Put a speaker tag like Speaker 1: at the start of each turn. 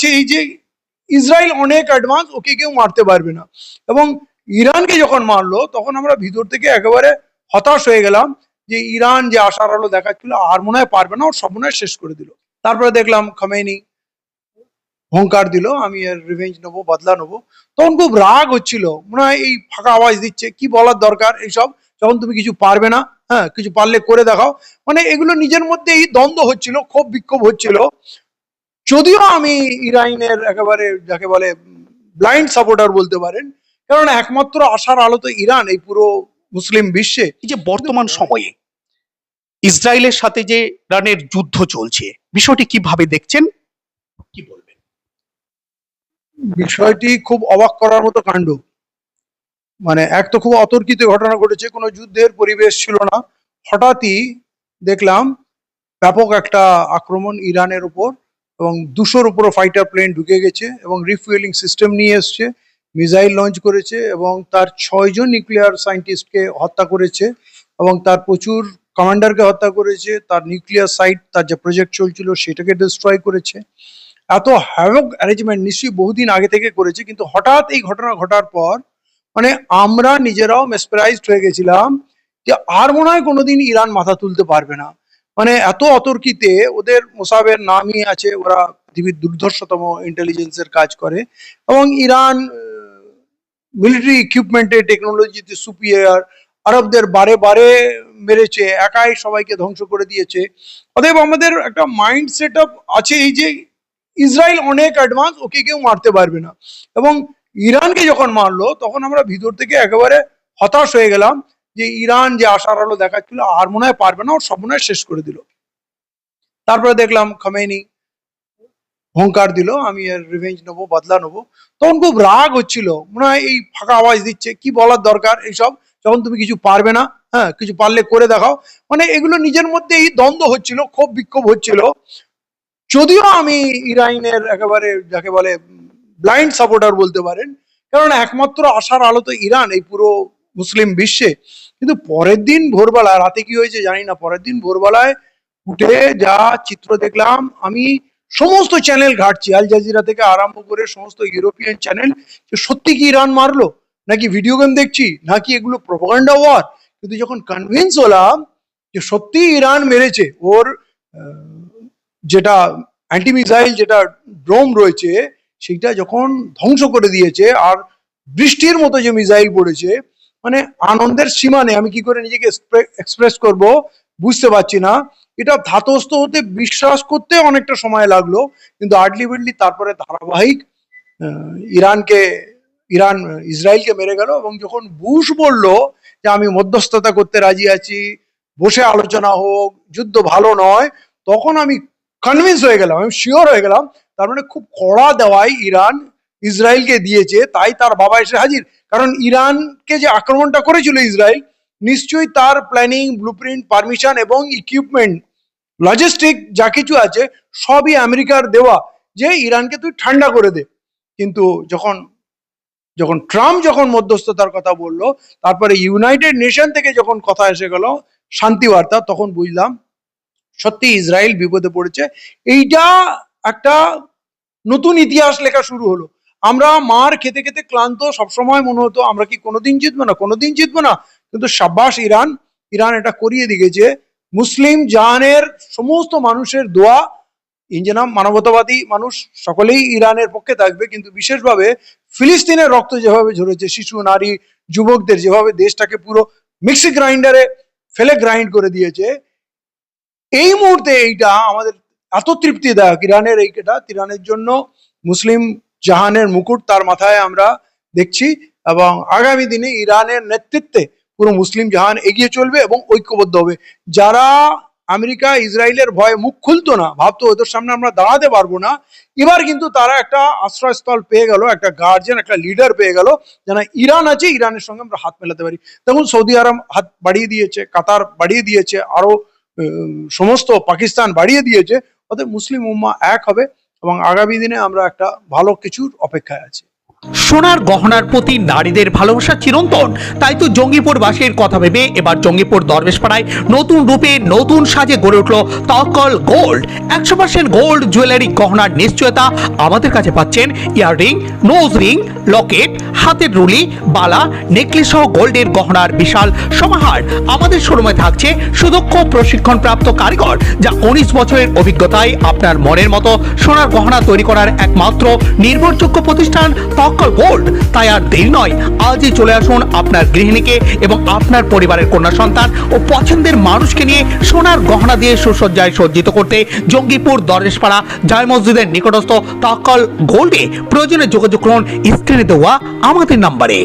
Speaker 1: আছে এই যে ইসরায়েল অনেক অ্যাডভান্স ওকে কেউ মারতে পারবে না। এবং ইরানকে যখন মারলো, তখন আমরা ভিতর থেকে একেবারে হতাশ হয়ে গেলাম যে ইরান যে আশার আলো দেখাচ্ছিল, আর মনে হয় পারবে না, ওর সব মনে হয় শেষ করে দিল। তারপরে দেখলাম খামেনি হুঙ্কার দিল, আমি এর রিভেঞ্জ নেব, বদলা নেব। তখন খুব রাগ হচ্ছিল, মনে হয় এই ফাঁকা আওয়াজ দিচ্ছে, কি বলার দরকার এইসব? যখন তুমি কিছু পারবে না হ্যাঁ কিছু পারলে করে দেখাও। মানে এগুলো নিজের মধ্যে এই দ্বন্দ্ব হচ্ছিল, ক্ষোভ বিক্ষোভ হচ্ছিল। যদিও আমি ইরানের একেবারে যাকে বলে ব্লাইন্ড সাপোর্টার বলতে পারেন কারণ একমাত্র আশার আলো তো ইরান এই পুরো মুসলিম বিশ্বে
Speaker 2: এই যে বর্তমান সময়ে ইসরায়েলের সাথে যে ইরানের যুদ্ধ চলছে বিষয়টি কীভাবে দেখছেন? কি বলবেন?
Speaker 1: বিষয়টি খুব অবাক করার মতো কাণ্ড। মানে এক তো খুব অতর্কিত ঘটনা ঘটেছে কোনো যুদ্ধের পরিবেশ ছিল না। হঠাৎই দেখলাম ব্যাপক একটা আক্রমণ ইরানের উপর। এবং দুশোর উপরও ফাইটার প্লেন ঢুকে গেছে এবং রিফুয়েলিং সিস্টেম নিয়ে এসছে মিসাইল লঞ্চ করেছে এবং তার ছয়জন নিউক্লিয়ার সায়েন্টিস্টকে হত্যা করেছে এবং তার প্রচুর কমান্ডারকে হত্যা করেছে, তার নিউক্লিয়ার সাইট তার যে প্রজেক্ট চলছিল সেটাকে ডিস্ট্রয় করেছে। এত হ্যাভক অ্যারেঞ্জমেন্ট নিশ্চয়ই বহুদিন আগে থেকে করেছে, কিন্তু হঠাৎ এই ঘটনা ঘটার পর মানে আমরা নিজেরাও মেসপ্রাইজড হয়ে গেছিলাম যে আর মনে হয় কোনোদিন ইরান মাথা তুলতে পারবে না। মানে এত অতর্কিতে ওদের মোসাবের নামই আছে, ওরা পৃথিবীর দুর্ধর্ষতম ইন্টেলিজেন্সের কাজ করে। এবং ইরান মিলিটারি ইকুইপমেন্টের টেকনোলজিতে সুপিরিয়ার আরবদের বারে বারে মেরেছে, একাই সবাইকে ধ্বংস করে দিয়েছে। অতএব আমাদের একটা মাইন্ড সেট আপ আছে এই যে, ইসরায়েল অনেক অ্যাডভান্স ওকে কেউ মারতে পারবে না। এবং ইরানকে যখন মারলো, তখন আমরা ভিতর থেকে একেবারে হতাশ হয়ে গেলাম। যে ইরান যে আশার আলো দেখাচ্ছিল, আর মনে হয় পারবে না, ওর সব মনে শেষ করে দিল। তারপরে দেখলাম খামেনি হুঙ্কার দিল, আমি এর রিভেঞ্জ নেব, বদলা নেব। তখন খুব রাগ হচ্ছিল, মনে হয় এই ফাঁকা আওয়াজ দিচ্ছে, কি বলার দরকার এইসব? যখন তুমি কিছু পারবে না হ্যাঁ কিছু পারলে করে দেখাও। মানে এগুলো নিজের মধ্যে এই দ্বন্দ্ব হচ্ছিল ক্ষোভ বিক্ষোভ হচ্ছিল। যদিও আমি ইরানের একেবারে যাকে বলে ব্লাইন্ড সাপোর্টার বলতে পারেন, কারণ একমাত্র আশার আলো তো ইরান, এই পুরো মুসলিম বিশ্বে, কিন্তু পরের দিন ভোরবেলা, রাতে কি হয়েছে জানি না, পরের দিন ভোরবেলায় উঠে যা চিত্র দেখলাম, আমি সমস্ত চ্যানেল ঘাটছি। আল জাজিরা থেকে আরম্ভ করে সমস্ত ইউরোপিয়ান চ্যানেল সত্যি কি ইরান মারলো, নাকি ভিডিও গেম দেখছি, নাকি এগুলো প্রোপাগান্ডা ওয়ার কিন্তু যখন কনভিন্স হলাম যে সত্যি ইরান মেরেছে, ওর যেটা অ্যান্টি মিসাইল যেটা ড্রোম রয়েছে সেটা যখন ধ্বংস করে দিয়েছে, আর বৃষ্টির মতো যে মিসাইল পড়েছে মানে আনন্দের সীমা নেই। আমি কি করে নিজেকে এক্সপ্রেস করব? বুঝতে পারছি না। এটা ধাতস্থ হতে বিশ্বাস করতে অনেকটা সময় লাগল। কিন্তু আডলি বিডলি তারপরে ধারাবাহিক ইরানকে, ইরান, ইসরায়েলকে মেরে গেল এবং যখন বুশ বলল যে আমি মধ্যস্থতা করতে রাজি আছি, বসে আলোচনা হোক, যুদ্ধ ভালো নয়, তখন আমি কনভিন্স হয়ে গেলাম, আমি শিওর হয়ে গেলাম। তার মানে খুব কড়া দেওয়াই ইরান ইসরায়েলকে দিয়েছে, তাই তার বাবা এসে হাজির। কারণ ইরানকে যে আক্রমণটা করেছিল ইসরায়েল, নিশ্চয়ই তার প্ল্যানিং ব্লুপ্রিন্ট পারমিশন এবং ইকুইপমেন্ট লজিস্টিক যা কিছু আছে, সবই আমেরিকার দেওয়া যে ইরানকে তুই ঠান্ডা করে দে। কিন্তু যখন যখন ট্রাম্প যখন মধ্যস্থতার কথা বলল, তারপরে ইউনাইটেড নেশন থেকে যখন কথা এসে গেল, শান্তি বার্তা, তখন বুঝলাম সত্যি ইসরায়েল বিপদে পড়েছে। এইটা একটা নতুন ইতিহাস লেখা শুরু হলো। আমরা মার খেতে খেতে ক্লান্ত, সবসময় মনে হতো আমরা কি কোনোদিন জিতবো না, কোনোদিন জিতবো না। কিন্তু সাব্বাস ইরান ইরান এটা করিয়ে দিয়েছে মুসলিম জাহানের সমস্ত মানুষের দোয়া ইঞ্জেনাম মানবতাবাদী মানুষ, সকলেই ইরানের পক্ষে থাকবে। কিন্তু বিশেষভাবে ফিলিস্তিনের রক্ত যেভাবে ঝরেছে, শিশু, নারী, যুবকদের যেভাবে দেশটাকে পুরো মিক্সি গ্রাইন্ডারে ফেলে গ্রাইন্ড করে দিয়েছে, এই মুহূর্তে এইটা আমাদের এত তৃপ্তিদায়ক। ইরানের এইটা ইরানের জন্য মুসলিম জাহানের মুকুট তার মাথায় আমরা দেখছি এবং আগামী দিনে ইরানের নেতৃত্বে পুরো মুসলিম জাহান এগিয়ে চলবে এবং ঐক্যবদ্ধ হবে। যারা আমেরিকা, ইসরায়েলের ভয়ে মুখ খুলতো না, ভাবতো ওদের সামনে আমরা দাঁড়াতে পারব না, এবার কিন্তু তারা একটা আশ্রয়স্থল পেয়ে গেল, একটা গার্জেন একটা লিডার পেয়ে গেল, যেন ইরান আছে, ইরানের সঙ্গে আমরা হাত মেলাতে পারি। দেখুন, সৌদি আরব হাত বাড়িয়ে দিয়েছে, কাতার বাড়িয়ে দিয়েছে আরও সমস্ত পাকিস্তান বাড়িয়ে দিয়েছে, অতএব মুসলিম উম্মা এক হবে। এবং আগামী দিনে আমরা একটা ভালো কিছুর অপেক্ষায় আছি।
Speaker 2: সোনার গহনার প্রতি নারীদের ভালোবাসা চিরন্তন। তাই তো জঙ্গিপুর বাসীর কথা ভেবে এবার জঙ্গিপুর দরবেশপাড়ায় নতুন রূপে নতুন সাজে গড়ে উঠল তকল গোল্ড। একশো পার্সেন্ট গোল্ড জুয়েলারি গহনার নিশ্চয়তা আমাদের কাছে পাচ্ছেন ইয়াররিং, নোজ রিং, লকেট, হাতের রুলি, বালা, নেকলেস সহ গোল্ডের গহনার বিশাল সমাহার। আমাদের শোরুমে থাকছে সুদক্ষ প্রশিক্ষণপ্রাপ্ত কারিগর, যা উনিশ বছরের অভিজ্ঞতায় আপনার মনের মতো সোনার গহনা তৈরি করার একমাত্র নির্ভরযোগ্য প্রতিষ্ঠান তক্কল গোল্ড তাই আর দেরি নয়, আজই চলে আসুন আপনার গৃহিণীকে এবং আপনার পরিবারের কন্যা সন্তান ও পছন্দের মানুষকে নিয়ে সোনার গহনা দিয়ে সুসজ্জায় সজ্জিত করতে জঙ্গিপুর দরেশপাড়া জয় মসজিদের নিকটস্থ তকল গোল্ডে প্রয়োজনে যোগাযোগ করুন, স্ক্রিনে দেওয়া আমাদের নাম্বারে।